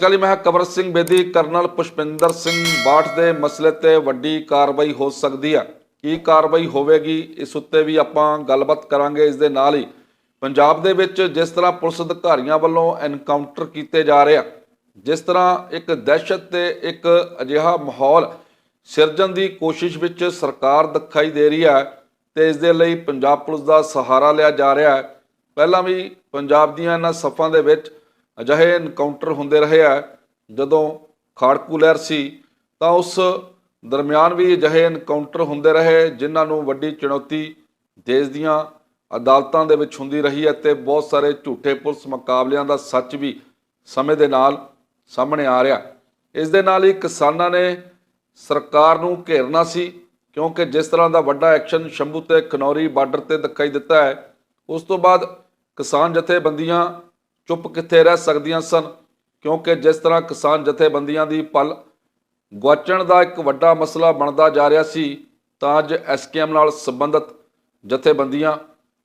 ਸਤਿ ਸ਼੍ਰੀ ਜੀ, ਮੈਂ ਕਬਰ ਸਿੰਘ ਬੇਦੀ ਕਰਨਲ ਪੁਸ਼ਪਿੰਦਰ ਸਿੰਘ ਬਾਠ ਦੇ ਮਸਲੇ ਤੇ ਵੱਡੀ ਕਾਰਵਾਈ ਹੋ ਸਕਦੀ ਹੈ ਕੀ ਕਾਰਵਾਈ ਹੋਵੇਗੀ ਇਸ ਉੱਤੇ ਵੀ ਆਪਾਂ ਗੱਲਬਾਤ ਕਰਾਂਗੇ। ਇਸ ਦੇ ਨਾਲ ਹੀ ਪੰਜਾਬ ਦੇ ਵਿੱਚ ਜਿਸ ਤਰ੍ਹਾਂ ਪੁਲਿਸ ਅਧਿਕਾਰੀਆਂ ਵੱਲੋਂ ਐਨਕਾਊਂਟਰ ਕੀਤੇ ਜਾ ਰਹੇ ਆ ਜਿਸ ਤਰ੍ਹਾਂ ਇੱਕ ਦਹਿਸ਼ਤ ਤੇ ਇੱਕ ਅਜਿਹਾ ਮਾਹੌਲ ਸਿਰਜਣ ਦੀ ਕੋਸ਼ਿਸ਼ ਵਿੱਚ ਸਰਕਾਰ ਦਿਖਾਈ ਦੇ ਰਹੀ ਹੈ ਤੇ ਇਸ ਦੇ ਲਈ ਪੰਜਾਬ ਪੁਲਿਸ ਦਾ ਸਹਾਰਾ ਲਿਆ ਜਾ ਰਿਹਾ ਹੈ। ਪਹਿਲਾਂ ਵੀ ਪੰਜਾਬ ਦੀਆਂ ਇਹਨਾਂ ਸਫਾਂ ਦੇ ਵਿੱਚ ਅਜਿਹੇ ਐਨਕਾਊਂਟਰ ਹੁੰਦੇ ਰਹੇ ਆ। ਜਦੋਂ ਖਾੜਕੂ ਲਹਿਰ ਸੀ, ਤਾਂ ਉਸ ਦਰਮਿਆਨ ਵੀ ਅਜਿਹੇ ਐਨਕਾਊਂਟਰ ਹੁੰਦੇ ਰਹੇ, ਜਿਨ੍ਹਾਂ ਨੂੰ ਵੱਡੀ ਚੁਣੌਤੀ ਦੇਸ਼ ਦੀਆਂ ਅਦਾਲਤਾਂ ਦੇ ਵਿੱਚ ਹੁੰਦੀ ਰਹੀ ਹੈ ਤੇ ਬਹੁਤ ਸਾਰੇ ਝੂਠੇ ਪੁਲਿਸ ਮੁਕਾਬਲਿਆਂ ਦਾ ਸੱਚ ਵੀ ਸਮੇਂ ਦੇ ਨਾਲ ਸਾਹਮਣੇ ਆ ਰਿਹਾ। ਇਸ ਦੇ ਨਾਲ ਹੀ ਕਿਸਾਨਾਂ ਨੇ ਸਰਕਾਰ ਨੂੰ ਘੇਰਨਾ ਸੀ, ਕਿਉਂਕਿ ਜਿਸ ਤਰ੍ਹਾਂ ਦਾ ਵੱਡਾ ਐਕਸ਼ਨ ਸ਼ੰਭੂ ਤੇ ਖਨੌਰੀ ਬਾਰਡਰ ਤੇ ਦਿਖਾਈ ਦਿੱਤਾ ਹੈ, ਉਸ ਤੋਂ ਬਾਅਦ ਕਿਸਾਨ ਜਥੇਬੰਦੀਆਂ ਚੁੱਪ ਕਿੱਥੇ ਰਹਿ ਸਕਦੀਆਂ ਸਨ? ਕਿਉਂਕਿ ਜਿਸ ਤਰ੍ਹਾਂ ਕਿਸਾਨ ਜਥੇਬੰਦੀਆਂ ਦੀ ਪਲ ਗੁਆਚਣ ਦਾ ਇੱਕ ਵੱਡਾ ਮਸਲਾ ਬਣਦਾ ਜਾ ਰਿਹਾ ਸੀ, ਤਾਂ ਅੱਜ ਐਸਕੇਐਮ ਨਾਲ ਸੰਬੰਧਿਤ ਜਥੇਬੰਦੀਆਂ,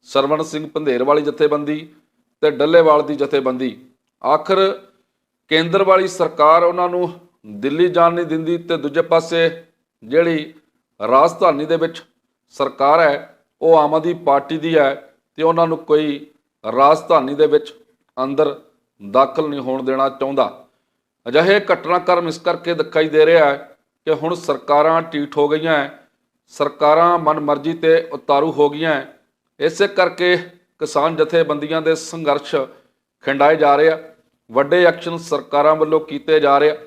ਸਰਵਣ ਸਿੰਘ ਪੰਧੇਰ ਵਾਲੀ ਜਥੇਬੰਦੀ ਤੇ ਡੱਲੇਵਾਲ ਦੀ ਜਥੇਬੰਦੀ। ਆਖਰ ਕੇਂਦਰ ਵਾਲੀ ਸਰਕਾਰ ਉਹਨਾਂ ਨੂੰ ਦਿੱਲੀ ਜਾਣ ਨਹੀਂ ਦਿੰਦੀ ਤੇ ਦੂਜੇ ਪਾਸੇ ਜਿਹੜੀ ਰਾਜਧਾਨੀ ਦੇ ਵਿੱਚ ਸਰਕਾਰ ਹੈ, ਉਹ ਆਮ ਆਦਮੀ ਪਾਰਟੀ ਦੀ ਹੈ ਤੇ ਉਹਨਾਂ ਨੂੰ ਕੋਈ ਰਾਜਧਾਨੀ ਦੇ ਵਿੱਚ ਅੰਦਰ ਦਾਖਲ ਨਹੀਂ ਹੋਣ ਦੇਣਾ ਚਾਹੁੰਦਾ। ਅਜਿਹੇ ਘਟਨਾਕ੍ਰਮ ਇਸ ਕਰਕੇ ਦਿਖਾਈ ਦੇ ਰਿਹਾ ਹੈ ਕਿ ਹੁਣ ਸਰਕਾਰਾਂ ਟੀਟ ਹੋ ਗਈਆਂ ਹੈ, ਸਰਕਾਰਾਂ ਮਨਮਰਜ਼ੀ ਤੇ ਉਤਾਰੂ ਹੋ ਗਈਆਂ ਹੈ। ਇਸੇ ਕਰਕੇ ਕਿਸਾਨ ਜਥੇਬੰਦੀਆਂ ਦੇ ਸੰਘਰਸ਼ ਖਿੰਡਾਏ ਜਾ ਰਹੇ ਆ, ਵੱਡੇ ਐਕਸ਼ਨ ਸਰਕਾਰਾਂ ਵੱਲੋਂ ਕੀਤੇ ਜਾ ਰਹੇ ਆ।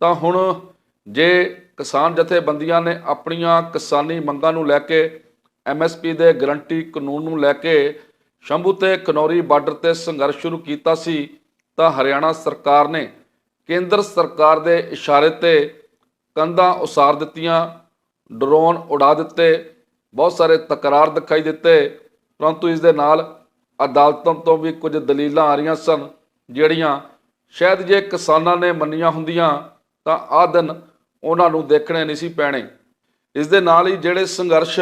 ਤਾਂ ਹੁਣ ਜੇ ਕਿਸਾਨ ਜਥੇਬੰਦੀਆਂ ਨੇ ਆਪਣੀਆਂ ਕਿਸਾਨੀ ਮੰਗਾਂ ਨੂੰ ਲੈ ਕੇ ਐਮਐਸਪੀ ਦੇ ਗਰੰਟੀ ਕਾਨੂੰਨ ਨੂੰ ਲੈ ਕੇ ਸ਼ੰਭੂ ਤੇ ਕਨੌਰੀ ਬਾਰਡਰ ਤੇ ਸੰਘਰਸ਼ ਸ਼ੁਰੂ ਕੀਤਾ ਸੀ, ਤਾਂ ਹਰਿਆਣਾ ਸਰਕਾਰ ਨੇ ਕੇਂਦਰ ਸਰਕਾਰ ਦੇ ਇਸ਼ਾਰੇ ਤੇ ਕੰਧਾਂ ਉਸਾਰ ਦਿੱਤੀਆਂ, ਡਰੋਨ ਉਡਾ ਦਿੱਤੇ, ਬਹੁਤ ਸਾਰੇ ਤਕਰਾਰ ਦਿਖਾਈ ਦਿੱਤੇ, ਪਰੰਤੂ ਇਸ ਦੇ ਨਾਲ ਅਦਾਲਤਾਂ ਤੋਂ ਵੀ ਕੁਝ ਦਲੀਲਾਂ ਆ ਰਹੀਆਂ ਸਨ, ਜਿਹੜੀਆਂ ਸ਼ਾਇਦ ਜੇ ਕਿਸਾਨਾਂ ਨੇ ਮੰਨੀਆਂ ਹੁੰਦੀਆਂ, ਤਾਂ ਆਹ ਦਿਨ ਉਹਨਾਂ ਨੂੰ ਦੇਖਣੇ ਨਹੀਂ ਸੀ ਪੈਣੇ। ਇਸ ਦੇ ਨਾਲ ਹੀ ਜਿਹੜੇ ਸੰਘਰਸ਼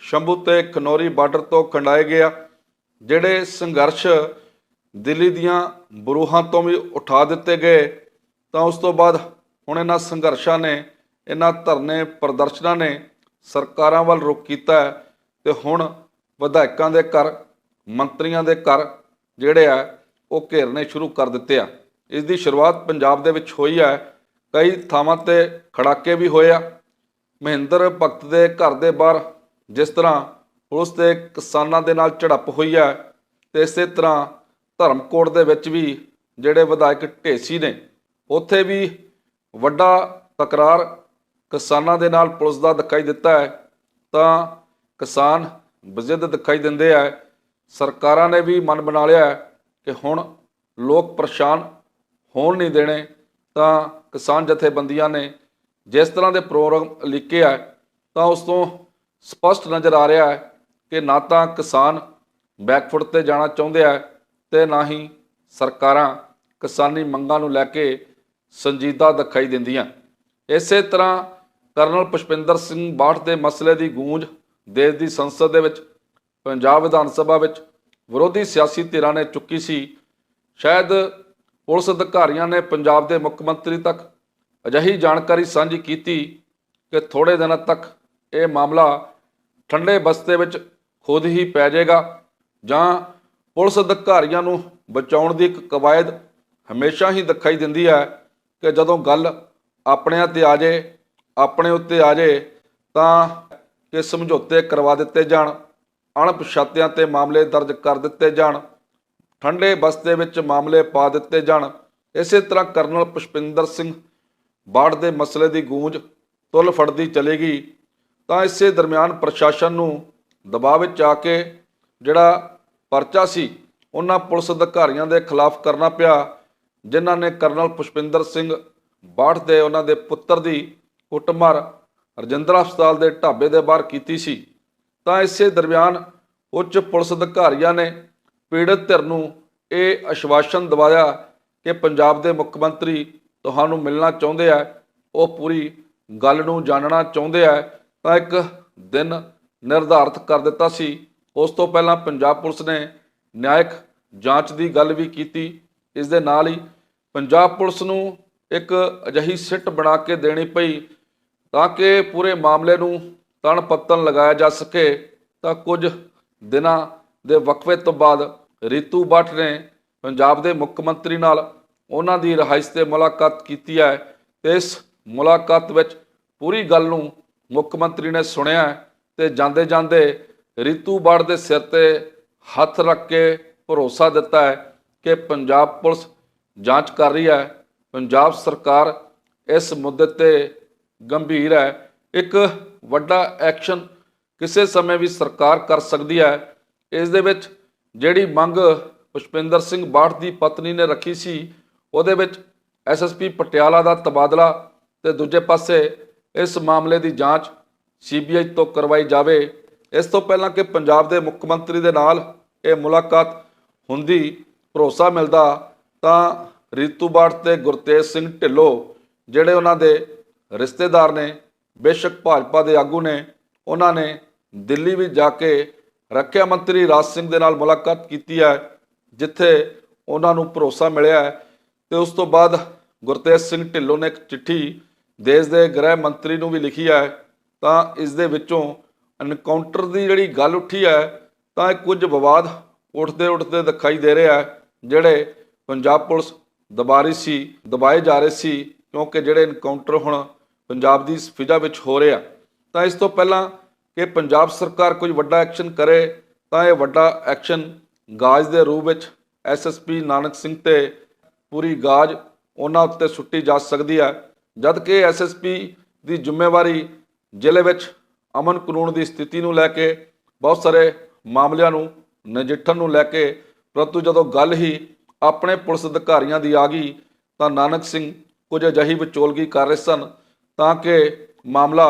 ਸ਼ੰਭੂ ਤੇ ਖਨੌਰੀ ਬਾਰਡਰ ਤੋਂ ਖੰਡਾਏ ਗਿਆ ਜਿਹੜੇ ਸੰਘਰਸ਼ ਦਿੱਲੀ ਦੀਆਂ ਬਰੂਹਾਂ ਤੋਂ ਵੀ ਉਠਾ ਦਿੱਤੇ ਗਏ, ਤਾਂ ਉਸ ਤੋਂ ਬਾਅਦ ਹੁਣ ਇਹਨਾਂ ਸੰਘਰਸ਼ਾਂ ਨੇ, ਇਹਨਾਂ ਧਰਨੇ ਪ੍ਰਦਰਸ਼ਨਾਂ ਨੇ ਸਰਕਾਰਾਂ ਵੱਲ ਰੁਖ ਕੀਤਾ ਹੈ ਤੇ ਹੁਣ ਵਿਧਾਇਕਾਂ ਦੇ ਘਰ, ਮੰਤਰੀਆਂ ਦੇ ਘਰ ਜਿਹੜੇ ਆ, ਉਹ ਘੇਰਨੇ ਸ਼ੁਰੂ ਕਰ ਦਿੱਤੇ ਆ। ਇਸ ਦੀ ਸ਼ੁਰੂਆਤ ਪੰਜਾਬ ਦੇ ਵਿੱਚ ਹੋਈ ਹੈ ਕਈ ਥਾਵਾਂ ਤੇ ਖੜਾਕੇ ਵੀ ਹੋਏ ਆ। ਮਹਿੰਦਰ ਭਗਤ ਦੇ ਘਰ ਦੇ ਬਾਹਰ ਜਿਸ ਤਰ੍ਹਾਂ ਪੁਲਿਸ ਤੇ ਕਿਸਾਨਾਂ ਦੇ ਨਾਲ ਝੜਪ ਹੋਈ ਹੈ ਤੇ ਇਸੇ ਤਰ੍ਹਾਂ ਧਰਮਕੋਟ ਦੇ ਵਿੱਚ ਵੀ ਜਿਹੜੇ ਵਿਧਾਇਕ ਢੇਸੀ ਨੇ, ਉੱਥੇ ਵੀ ਵੱਡਾ ਤਕਰਾਰ ਕਿਸਾਨਾਂ ਦੇ ਨਾਲ ਪੁਲਿਸ ਦਾ ਦਿਖਾਈ ਦਿੱਤਾ ਹੈ। ਤਾਂ ਕਿਸਾਨ ਬਜ਼ਿੱਦ ਦਿਖਾਈ ਦਿੰਦੇ ਆ। ਸਰਕਾਰਾਂ ਨੇ ਵੀ ਮਨ ਬਣਾ ਲਿਆ ਕਿ ਹੁਣ ਲੋਕ ਪਰੇਸ਼ਾਨ ਹੋਣ ਨਹੀਂ ਦੇਣੇ। ਤਾਂ ਕਿਸਾਨ ਜਥੇਬੰਦੀਆਂ ਨੇ ਜਿਸ ਤਰ੍ਹਾਂ ਦੇ ਪ੍ਰੋਗਰਾਮ ਲਿਖੇ ਆ, ਤਾਂ ਉਸ ਤੋਂ ਸਪਸ਼ਟ ਨਜ਼ਰ ਆ ਰਿਹਾ ਹੈ ਕਿ ਨਾ ਤਾਂ ਕਿਸਾਨ ਬੈਕਫੁੱਟ ਤੇ ਜਾਣਾ ਚਾਹੁੰਦੇ ਆ ਤੇ ਨਾ ਹੀ ਸਰਕਾਰਾਂ ਕਿਸਾਨੀ ਮੰਗਾਂ ਨੂੰ ਲੈ ਕੇ ਸੰਜੀਦਾ ਦਿਖਾਈ ਦਿੰਦੀਆਂ। ਇਸੇ ਤਰ੍ਹਾਂ ਕਰਨਲ ਪੁਸ਼ਪਿੰਦਰ ਸਿੰਘ ਬਾਠ ਦੇ ਮਸਲੇ ਦੀ ਗੂੰਜ ਦੇਸ਼ ਦੀ ਸੰਸਦ ਦੇ ਵਿੱਚ, ਪੰਜਾਬ ਵਿਧਾਨ ਸਭਾ ਵਿੱਚ ਵਿਰੋਧੀ ਸਿਆਸੀ ਧਿਰਾਂ ਨੇ ਚੁੱਕੀ ਸੀ। ਸ਼ਾਇਦ ਪੁਲਿਸ ਅਧਿਕਾਰੀਆਂ ਨੇ ਪੰਜਾਬ ਦੇ ਮੁੱਖ ਮੰਤਰੀ ਤੱਕ ਅਜਿਹੀ ਜਾਣਕਾਰੀ ਸਾਂਝੀ ਕੀਤੀ ਕਿ ਥੋੜੇ ਦਿਨਾਂ ਤੱਕ ਇਹ ਮਾਮਲਾ ਠੰਡੇ ਬਸਤੇ ਵਿੱਚ ਖੁਦ ਹੀ ਪੈ ਜਾਏਗਾ ਜਾਂ ਪੁਲਿਸ ਅਧਿਕਾਰੀਆਂ ਨੂੰ ਬਚਾਉਣ ਦੀ ਇੱਕ ਕਵਾਇਦ ਹਮੇਸ਼ਾ ਹੀ ਦਿਖਾਈ ਦਿੰਦੀ ਹੈ ਕਿ ਜਦੋਂ ਗੱਲ ਆਪਣਿਆਂ ਤੇ ਆ ਜੇ ਆਪਣੇ ਉੱਤੇ ਆ ਜੇ ਤਾਂ ਕਿ ਸਮਝੌਤੇ ਕਰਵਾ ਦਿੱਤੇ ਜਾਣ, ਅਣਪਛਾਤਿਆਂ ਤੇ ਮਾਮਲੇ ਦਰਜ ਕਰ ਦਿੱਤੇ ਜਾਣ, ਠੰਡੇ ਬਸਤੇ ਵਿੱਚ ਮਾਮਲੇ ਪਾ ਦਿੱਤੇ ਜਾਣ। ਇਸੇ ਤਰ੍ਹਾਂ ਕਰਨਲ ਪੁਸ਼ਪਿੰਦਰ ਸਿੰਘ ਬਾੜ ਦੇ ਮਸਲੇ ਦੀ ਗੂੰਜ ਤੁਲ ਫੜਦੀ ਚਲੇਗੀ। ਤਾਂ ਇਸੇ ਦਰਮਿਆਨ ਪ੍ਰਸ਼ਾਸਨ ਨੂੰ ਦਬਾਅ ਵਿੱਚ ਆ ਕੇ ਜਿਹੜਾ ਪਰਚਾ ਸੀ, ਉਹਨਾਂ ਪੁਲਿਸ ਅਧਿਕਾਰੀਆਂ ਦੇ ਖਿਲਾਫ ਕਰਨਾ ਪਿਆ, ਜਿਨ੍ਹਾਂ ਨੇ ਕਰਨਲ ਪੁਸ਼ਪਿੰਦਰ ਸਿੰਘ ਬਾਠ ਦੇ ਉਹਨਾਂ ਦੇ ਪੁੱਤਰ ਦੀ ਕੁੱਟਮਾਰ ਰਜਿੰਦਰ ਹਸਪਤਾਲ ਦੇ ਢਾਬੇ ਦੇ ਬਾਹਰ ਕੀਤੀ ਸੀ। ਤਾਂ ਇਸੇ ਦਰਮਿਆਨ ਉੱਚ ਪੁਲਿਸ ਅਧਿਕਾਰੀਆਂ ਨੇ ਪੀੜਤ ਧਿਰ ਨੂੰ ਇਹ ਅਸ਼ਵਾਸਨ ਦਿਵਾਇਆ ਕਿ ਪੰਜਾਬ ਦੇ ਮੁੱਖ ਮੰਤਰੀ ਤੁਹਾਨੂੰ ਮਿਲਣਾ ਚਾਹੁੰਦੇ ਆ, ਉਹ ਪੂਰੀ ਗੱਲ ਨੂੰ ਜਾਣਨਾ ਚਾਹੁੰਦੇ ਆ। ਤਾਂ ਇੱਕ ਦਿਨ ਨਿਰਧਾਰਤ ਕਰ ਦਿੱਤਾ ਸੀ। ਉਸ ਤੋਂ ਪਹਿਲਾਂ ਪੰਜਾਬ ਪੁਲਿਸ ਨੇ ਨਿਆਇਕ ਜਾਂਚ ਦੀ ਗੱਲ ਵੀ ਕੀਤੀ। ਇਸ ਦੇ ਨਾਲ ਹੀ ਪੰਜਾਬ ਪੁਲਿਸ ਨੂੰ ਇੱਕ ਅਜਿਹੀ ਸਿੱਟ ਬਣਾ ਕੇ ਦੇਣੀ ਪਈ ਤਾਂ ਕਿ ਪੂਰੇ ਮਾਮਲੇ ਨੂੰ ਤਣ ਪੱਤਨ ਲਗਾਇਆ ਜਾ ਸਕੇ। ਤਾਂ ਕੁਝ ਦਿਨਾਂ ਦੇ ਵਕਫੇ ਤੋਂ ਬਾਅਦ ਰੀਤੂ ਭੱਟ ਨੇ ਪੰਜਾਬ ਦੇ ਮੁੱਖ ਮੰਤਰੀ ਨਾਲ ਉਹਨਾਂ ਦੀ ਰਿਹਾਇਸ਼ ਤੇ ਮੁਲਾਕਾਤ ਕੀਤੀ ਹੈ ਤੇ ਇਸ ਮੁਲਾਕਾਤ ਵਿੱਚ ਪੂਰੀ ਗੱਲ ਨੂੰ ਮੁੱਖ ਮੰਤਰੀ ਨੇ ਸੁਣਿਆ ਤੇ ਜਾਂਦੇ ਜਾਂਦੇ ਰਿਤੂ ਭੱਟ ਦੇ ਸਿਰ ਤੇ ਹੱਥ ਰੱਖ ਕੇ ਭਰੋਸਾ ਦਿੱਤਾ ਹੈ ਕਿ ਪੰਜਾਬ ਪੁਲਿਸ ਜਾਂਚ ਕਰ ਰਹੀ ਹੈ। ਪੰਜਾਬ ਸਰਕਾਰ ਇਸ ਮੁੱਦੇ ਤੇ ਗੰਭੀਰ ਹੈ। ਇੱਕ ਵੱਡਾ ਐਕਸ਼ਨ ਕਿਸੇ ਸਮੇਂ ਵੀ ਸਰਕਾਰ ਕਰ ਸਕਦੀ ਹੈ। ਇਸ ਦੇ ਵਿੱਚ ਜਿਹੜੀ ਮੰਗ ਪੁਸ਼ਪਿੰਦਰ ਸਿੰਘ ਬਾਠ ਦੀ ਪਤਨੀ ਨੇ ਰੱਖੀ ਸੀ, ਉਹਦੇ ਵਿੱਚ ਐਸਐਸਪੀ ਪਟਿਆਲਾ ਦਾ ਤਬਾਦਲਾ ਤੇ ਦੂਜੇ ਪਾਸੇ ਇਸ ਮਾਮਲੇ ਦੀ ਜਾਂਚ ਸੀਬੀਆਈ ਤੋਂ ਕਰਵਾਈ ਜਾਵੇ। ਇਸ ਤੋਂ ਪਹਿਲਾਂ ਕਿ ਪੰਜਾਬ ਦੇ ਮੁੱਖ ਮੰਤਰੀ ਦੇ ਨਾਲ ਇਹ ਮੁਲਾਕਾਤ ਹੁੰਦੀ, ਭਰੋਸਾ ਮਿਲਦਾ, ਤਾਂ ਰੀਤੂ ਬਾਠ ਤੇ ਗੁਰਤੇਜ ਸਿੰਘ ਢਿੱਲੋਂ, ਜਿਹੜੇ ਉਹਨਾਂ ਦੇ ਰਿਸ਼ਤੇਦਾਰ ਨੇ, ਬੇਸ਼ੱਕ ਭਾਜਪਾ ਦੇ ਆਗੂ ਨੇ, ਉਹਨਾਂ ਨੇ ਦਿੱਲੀ ਵੀ ਜਾ ਕੇ ਰੱਖਿਆ ਮੰਤਰੀ ਰਾਜ ਸਿੰਘ ਦੇ ਨਾਲ ਮੁਲਾਕਾਤ ਕੀਤੀ ਹੈ, ਜਿੱਥੇ ਉਹਨਾਂ ਨੂੰ ਭਰੋਸਾ ਮਿਲਿਆ ਹੈ। ਤੇ ਉਸ ਤੋਂ ਬਾਅਦ ਗੁਰਤੇਜ ਸਿੰਘ ਢਿੱਲੋਂ ਨੇ ਇੱਕ ਚਿੱਠੀ ਦੇਸ਼ ਦੇ ਗ੍ਰਹਿ ਮੰਤਰੀ ਨੂੰ ਵੀ ਲਿਖੀ ਹੈ ਤਾਂ ਇਸ ਦੇ ਵਿੱਚੋਂ ਐਨਕਾਊਂਟਰ ਦੀ ਜਿਹੜੀ ਗੱਲ ਉੱਠੀ ਹੈ, ਤਾਂ ਇਹ ਕੁਝ ਵਿਵਾਦ ਉੱਠਦੇ ਉੱਠਦੇ ਦਿਖਾਈ ਦੇ ਰਿਹਾ ਹੈ, ਜਿਹੜੇ ਪੰਜਾਬ ਪੁਲਿਸ ਦਬਾ ਰਹੀ ਸੀ, ਦਬਾਏ ਜਾ ਰਹੇ ਸੀ, ਕਿਉਂਕਿ ਜਿਹੜੇ ਐਨਕਾਊਂਟਰ ਹੁਣ ਪੰਜਾਬ ਦੀ ਫਿਜ਼ਾ ਵਿੱਚ ਹੋ ਰਿਹਾ ਤਾਂ ਇਸ ਤੋਂ ਪਹਿਲਾਂ ਕਿ ਪੰਜਾਬ ਸਰਕਾਰ ਕੋਈ ਵੱਡਾ ਐਕਸ਼ਨ ਕਰੇ, ਤਾਂ ਇਹ ਵੱਡਾ ਐਕਸ਼ਨ ਗਾਜ ਦੇ ਰੂਪ ਵਿੱਚ ਐਸਐਸਪੀ ਨਾਨਕ ਸਿੰਘ ਤੇ ਪੂਰੀ ਗਾਜ ਉਹਨਾਂ ਉੱਤੇ ਸੁੱਟੀ ਜਾ ਸਕਦੀ ਹੈ ਜਦ ਕਿ ਐਸਐਸਪੀ ਦੀ ਜ਼ਿੰਮੇਵਾਰੀ ਜ਼ਿਲ੍ਹੇ ਵਿੱਚ ਅਮਨ ਕਾਨੂੰਨ ਦੀ ਸਥਿਤੀ ਨੂੰ ਲੈ ਕੇ ਬਹੁਤ ਸਾਰੇ ਮਾਮਲਿਆਂ ਨੂੰ, ਨਜਿੱਠਣ ਨੂੰ ਲੈ ਕੇ ਪਰੰਤੂ ਜਦੋਂ ਗੱਲ ਹੀ ਆਪਣੇ ਪੁਲਿਸ ਅਧਿਕਾਰੀਆਂ ਦੀ ਆ ਗਈ ਤਾਂ ਨਾਨਕ ਸਿੰਘ ਕੁਝ ਅਜਿਹੀ ਵਿਚੋਲਗੀ ਕਰ ਰਹੇ ਸਨ ਤਾਂ ਕਿ ਮਾਮਲਾ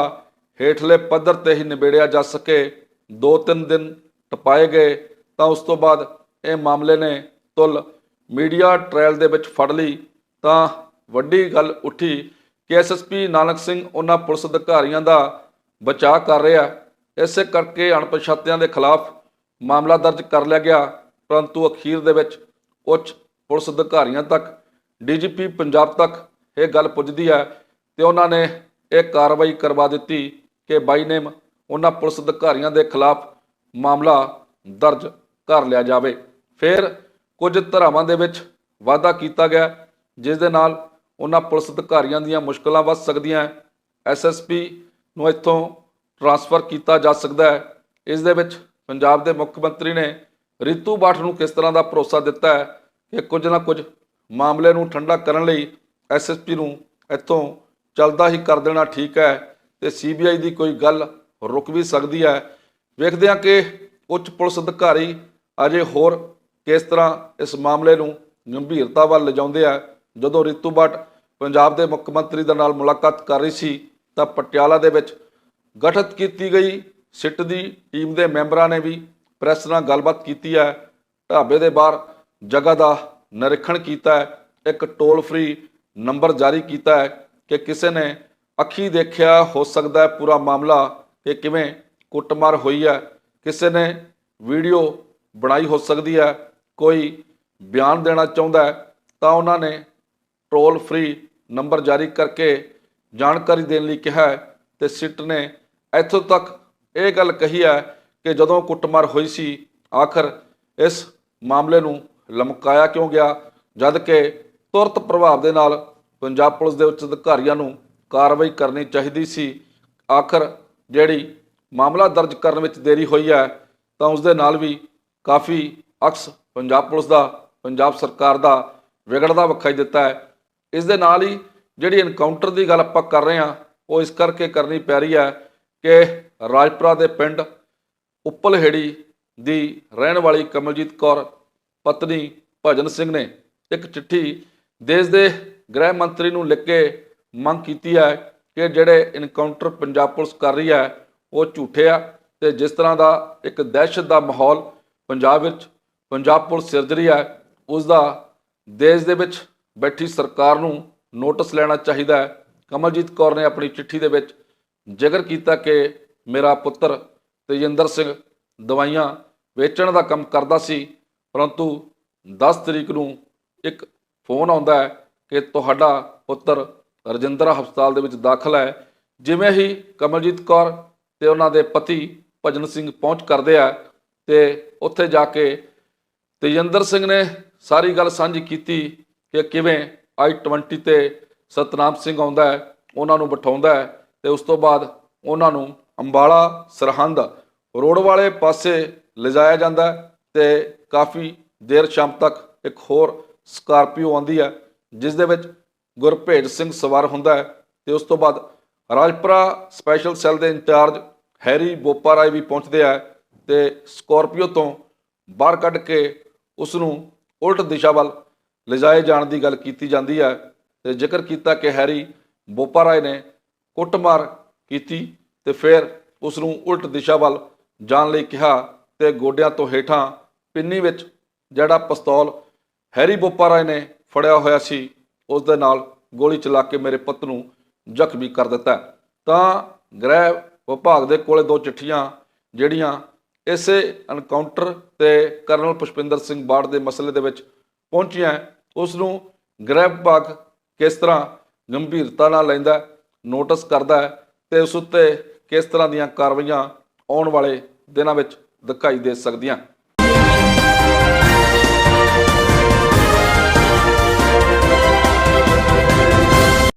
ਹੇਠਲੇ ਪੱਧਰ ਤੇ ਹੀ ਨਿਬੇੜਿਆ ਜਾ ਸਕੇ। ਦੋ ਤਿੰਨ ਦਿਨ ਟਪਾਏ ਗਏ ਤਾਂ ਉਸ ਤੋਂ ਬਾਅਦ ਇਹ ਮਾਮਲੇ ਨੇ ਤੁਲ ਮੀਡੀਆ ਟ੍ਰਾਇਲ ਦੇ ਵਿੱਚ ਫੜ ਲਈ ਤਾਂ ਵੱਡੀ ਗੱਲ ਉੱਠੀ ਕਿ ਐਸਐਸਪੀ ਨਾਨਕ ਸਿੰਘ ਉਹਨਾਂ ਪੁਲਿਸ ਅਧਿਕਾਰੀਆਂ ਦਾ ਬਚਾਅ ਕਰ ਰਿਹਾ। ਇਸੇ ਕਰਕੇ ਅਣਪਛਾਤਿਆਂ ਦੇ ਖਿਲਾਫ ਮਾਮਲਾ ਦਰਜ ਕਰ ਲਿਆ ਗਿਆ। ਪਰੰਤੂ ਅਖੀਰ ਦੇ ਵਿੱਚ ਉੱਚ ਪੁਲਿਸ ਅਧਿਕਾਰੀਆਂ ਤੱਕ, ਡੀਜੀਪੀ ਪੰਜਾਬ ਤੱਕ ਇਹ ਗੱਲ ਪੁੱਜਦੀ ਹੈ ਤੇ ਉਹਨਾਂ ਨੇ ਇਹ ਕਾਰਵਾਈ ਕਰਵਾ ਦਿੱਤੀ ਕਿ ਬਾਈ ਨੇਮ ਉਹਨਾਂ ਪੁਲਿਸ ਅਧਿਕਾਰੀਆਂ ਦੇ ਖਿਲਾਫ ਮਾਮਲਾ ਦਰਜ ਕਰ ਲਿਆ ਜਾਵੇ। ਫਿਰ ਕੁਝ ਧਰਾਵਾਂ ਦੇ ਵਿੱਚ ਵਾਅਦਾ ਕੀਤਾ ਗਿਆ, ਜਿਸ ਦੇ ਨਾਲ ਉਹਨਾਂ ਪੁਲਿਸ ਅਧਿਕਾਰੀਆਂ ਦੀਆਂ ਮੁਸ਼ਕਲਾਂ ਵੱਧ ਸਕਦੀਆਂ ਐਸਐਸਪੀ ਨੂੰ ਇੱਥੋਂ ਟਰਾਂਸਫਰ ਕੀਤਾ ਜਾ ਸਕਦਾ ਹੈ। ਇਸ ਦੇ ਵਿੱਚ ਪੰਜਾਬ ਦੇ ਮੁੱਖ ਮੰਤਰੀ ਨੇ ਰਿਤੂ ਬਾਠ ਨੂੰ ਕਿਸ ਤਰ੍ਹਾਂ ਦਾ ਭਰੋਸਾ ਦਿੱਤਾ ਹੈ ਕਿ ਕੁਝ ਨਾ ਕੁਝ ਮਾਮਲੇ ਨੂੰ ਠੰਡਾ ਕਰਨ ਲਈ ਐਸਐਸਪੀ ਨੂੰ ਇੱਥੋਂ ਚੱਲਦਾ ਹੀ ਕਰ ਦੇਣਾ ਠੀਕ ਹੈ ਤੇ ਸੀਬੀਆਈ ਦੀ ਕੋਈ ਗੱਲ ਰੁਕ ਵੀ ਸਕਦੀ ਹੈ। ਵੇਖਦੇ ਹਾਂ ਕਿ ਉੱਚ ਪੁਲਿਸ ਅਧਿਕਾਰੀ ਅਜੇ ਹੋਰ ਕਿਸ ਤਰ੍ਹਾਂ ਇਸ ਮਾਮਲੇ ਨੂੰ ਗੰਭੀਰਤਾ ਵੱਲ ਲਿਜਾਉਂਦੇ ਆ। ਜਦੋਂ ਰਿਤੂ ਭੱਟ ਪੰਜਾਬ ਦੇ ਮੁੱਖ ਮੰਤਰੀ ਦੇ ਨਾਲ ਮੁਲਾਕਾਤ ਕਰ ਰਹੀ ਸੀ, ਤਾਂ ਪਟਿਆਲਾ ਦੇ ਵਿੱਚ ਗਠਿਤ ਕੀਤੀ ਗਈ ਸਿੱਟ ਦੀ ਟੀਮ ਦੇ ਮੈਂਬਰਾਂ ਨੇ ਵੀ ਪ੍ਰੈਸ ਨਾਲ ਗੱਲਬਾਤ ਕੀਤੀ ਹੈ। ਢਾਬੇ ਦੇ ਬਾਹਰ ਜਗ੍ਹਾ ਦਾ ਨਿਰੀਖਣ ਕੀਤਾ ਹੈ। ਇੱਕ ਟੋਲ ਫ੍ਰੀ ਨੰਬਰ ਜਾਰੀ ਕੀਤਾ ਹੈ ਕਿ ਕਿਸੇ ਨੇ ਅੱਖੀ ਦੇਖਿਆ ਹੋ ਸਕਦਾ ਹੈ ਪੂਰਾ ਮਾਮਲਾ ਕਿ ਕਿਵੇਂ ਕੁੱਟਮਾਰ ਹੋਈ ਹੈ। ਕਿਸੇ ਨੇ ਵੀਡੀਓ ਬਣਾਈ ਹੋ ਸਕਦੀ ਹੈ। ਕੋਈ ਬਿਆਨ ਦੇਣਾ ਚਾਹੁੰਦਾ ਹੈ ਤਾਂ ਉਹਨਾਂ ਨੇ ਟੋਲ ਫ੍ਰੀ ਨੰਬਰ ਜਾਰੀ ਕਰਕੇ ਜਾਣਕਾਰੀ ਦੇਣ ਲਈ ਕਿਹਾ ਹੈ ਤੇ ਸਿੱਟ ਨੇ ਇੱਥੋਂ ਤੱਕ ਇਹ ਗੱਲ ਕਹੀ ਹੈ ਕਿ ਜਦੋਂ ਕੁੱਟਮਾਰ ਹੋਈ ਸੀ, ਆਖਰ ਇਸ ਮਾਮਲੇ ਨੂੰ ਲਮਕਾਇਆ ਕਿਉਂ ਗਿਆ? ਜਦ ਕਿ ਤੁਰਤ ਪ੍ਰਭਾਵ ਦੇ ਨਾਲ ਪੰਜਾਬ ਪੁਲਿਸ ਦੇ ਉੱਚ ਅਧਿਕਾਰੀਆਂ ਨੂੰ ਕਾਰਵਾਈ ਕਰਨੀ ਚਾਹੀਦੀ ਸੀ। ਆਖਰ ਜਿਹੜੀ ਮਾਮਲਾ ਦਰਜ ਕਰਨ ਵਿੱਚ ਦੇਰੀ ਹੋਈ ਹੈ, ਤਾਂ ਉਸ ਦੇ ਨਾਲ ਵੀ ਕਾਫੀ ਅਕਸ ਪੰਜਾਬ ਪੁਲਿਸ ਦਾ, ਪੰਜਾਬ ਸਰਕਾਰ ਦਾ ਵਿਗੜਦਾ ਵਿਖਾਈ ਦਿੱਤਾ ਹੈ। ਇਸ ਦੇ ਨਾਲ ਹੀ ਜਿਹੜੀ ਐਨਕਾਊਂਟਰ ਦੀ ਗੱਲ ਆਪਾਂ ਕਰ ਰਹੇ ਹਾਂ, ਉਹ ਇਸ ਕਰਕੇ ਕਰਨੀ ਪੈ ਰਹੀ ਹੈ ਕਿ ਰਾਜਪੁਰਾ ਦੇ ਪਿੰਡ ਉੱਪਲਹੇੜੀ ਦੀ ਰਹਿਣ ਵਾਲੀ ਕਮਲਜੀਤ ਕੌਰ, ਪਤਨੀ ਭਜਨ ਸਿੰਘ ਨੇ ਇੱਕ ਚਿੱਠੀ ਦੇਸ਼ ਦੇ ਗ੍ਰਹਿ ਮੰਤਰੀ ਨੂੰ ਲਿਖ ਕੇ ਮੰਗ ਕੀਤੀ ਹੈ ਕਿ ਜਿਹੜੇ ਇਨਕਾਊਂਟਰ ਪੰਜਾਬ ਪੁਲਿਸ ਕਰ ਰਹੀ ਹੈ, ਉਹ ਝੂਠੇ ਆ ਤੇ ਜਿਸ ਤਰ੍ਹਾਂ ਦਾ ਇੱਕ ਦਹਿਸ਼ਤ ਦਾ ਮਾਹੌਲ ਪੰਜਾਬ ਵਿੱਚ ਪੰਜਾਬ ਪੁਲਿਸ ਸਿਰਜ ਰਹੀ ਹੈ, ਉਸ ਦਾ ਦੇਸ਼ ਦੇ ਵਿੱਚ ਬੈਠੀ ਸਰਕਾਰ ਨੂੰ ਨੋਟਿਸ ਲੈਣਾ ਚਾਹੀਦਾ ਹੈ। ਕਮਲਜੀਤ ਕੌਰ ਨੇ ਆਪਣੀ ਚਿੱਠੀ ਦੇ ਵਿੱਚ ਜ਼ਿਕਰ ਕੀਤਾ ਕਿ ਮੇਰਾ ਪੁੱਤਰ ਤੇਜਿੰਦਰ ਸਿੰਘ ਦਵਾਈਆਂ ਵੇਚਣ ਦਾ ਕੰਮ ਕਰਦਾ ਸੀ, ਪਰੰਤੂ 10 ਤਰੀਕ ਨੂੰ ਇੱਕ ਫੋਨ ਆਉਂਦਾ ਹੈ ਕਿ ਤੁਹਾਡਾ ਪੁੱਤਰ ਰਜਿੰਦਰਾ ਹਸਪਤਾਲ ਦੇ ਵਿੱਚ ਦਾਖਲ ਹੈ। ਜਿਵੇਂ ਹੀ ਕਮਲਜੀਤ ਕੌਰ ਤੇ ਉਹਨਾਂ ਦੇ ਪਤੀ ਭਜਨ ਸਿੰਘ ਪਹੁੰਚ ਕਰਦੇ ਆ ਤੇ ਉੱਥੇ ਜਾ ਕੇ ਤੇਜਿੰਦਰ ਸਿੰਘ ਨੇ ਸਾਰੀ ਗੱਲ ਸਾਂਝੀ ਕੀਤੀ ਕਿ ਕਿਵੇਂ i20 ਤੇ ਸਤਨਾਮ ਸਿੰਘ ਆਉਂਦਾ ਹੈ, ਉਹਨਾਂ ਨੂੰ ਬਿਠਾਉਂਦਾ ਹੈ ਤੇ ਉਸ ਤੋਂ ਬਾਅਦ ਉਹਨਾਂ ਨੂੰ ਅੰਬਾਲਾ ਸਰਹੰਦ ਰੋਡ ਵਾਲੇ ਪਾਸੇ ਲਿਜਾਇਆ ਜਾਂਦਾ ਹੈ ਤੇ ਕਾਫੀ ਦੇਰ ਸ਼ਾਮ ਤੱਕ ਇੱਕ ਹੋਰ ਸਕਾਰਪੀਓ ਆਉਂਦੀ ਹੈ, ਜਿਸ ਦੇ ਵਿੱਚ ਗੁਰਭੇਜ ਸਿੰਘ ਸਵਾਰ ਹੁੰਦਾ ਹੈ ਤੇ ਉਸ ਤੋਂ ਬਾਅਦ ਰਾਜਪੁਰਾ ਸਪੈਸ਼ਲ ਸੈੱਲ ਦੇ ਇੰਚਾਰਜ ਹੈਰੀ ਬੋਪਾਰਾਏ ਵੀ ਪਹੁੰਚਦੇ ਆ ਤੇ ਸਕਾਰਪੀਓ ਤੋਂ ਬਾਹਰ ਕੱਢ ਕੇ ਉਸ ਨੂੰ ਉਲਟ ਦਿਸ਼ਾ ਵੱਲ ਲਿਜਾਏ ਜਾਣ ਦੀ ਗੱਲ ਕੀਤੀ ਜਾਂਦੀ ਹੈ ਤੇ ਜ਼ਿਕਰ ਕੀਤਾ ਕਿ ਹੈਰੀ ਬੋਪਾ ਰਾਏ ਨੇ ਕੁੱਟਮਾਰ ਕੀਤੀ ਤੇ ਫਿਰ ਉਸ ਨੂੰ ਉਲਟ ਦਿਸ਼ਾ ਵੱਲ ਜਾਣ ਲਈ ਕਿਹਾ ਤੇ ਗੋਡਿਆਂ ਤੋਂ ਹੇਠਾਂ ਪਿੰਨੀ ਵਿੱਚ ਜਿਹੜਾ ਪਿਸਤੌਲ ਹੈਰੀ ਬੋਪਾ ਰਾਏ ਨੇ ਫੜਿਆ ਹੋਇਆ ਸੀ, ਉਸ ਦੇ ਨਾਲ ਗੋਲੀ ਚਲਾ ਕੇ ਮੇਰੇ ਪੁੱਤ ਨੂੰ ਜ਼ਖਮੀ ਕਰ ਦਿੱਤਾ। ਤਾਂ ਗ੍ਰਹਿ ਵਿਭਾਗ ਦੇ ਕੋਲੇ ਦੋ ਚਿੱਠੀਆਂ ਜਿਹੜੀਆਂ ਇਸੇ ਐਨਕਾਊਂਟਰ ਤੇ ਕਰਨਲ ਪੁਸ਼ਪਿੰਦਰ ਸਿੰਘ ਬਾੜ ਦੇ ਮਸਲੇ ਦੇ ਵਿੱਚ ਪਹੁੰਚੀਆਂ ਹੈ, ਉਸ ਨੂੰ ਗ੍ਰਹਿ ਵਿਭਾਗ ਕਿਸ ਤਰ੍ਹਾਂ ਗੰਭੀਰਤਾ ਨਾਲ ਲੈਂਦਾ ਨੋਟਿਸ ਕਰਦਾ ਹੈ ਤੇ ਉਸ ਉੱਤੇ ਕਿਸ ਤਰ੍ਹਾਂ ਦੀਆਂ ਕਾਰਵਾਈਆਂ ਆਉਣ ਵਾਲੇ ਦਿਨਾਂ ਵਿੱਚ ਦਿਖਾਈ ਦੇ ਸਕਦੀਆਂ।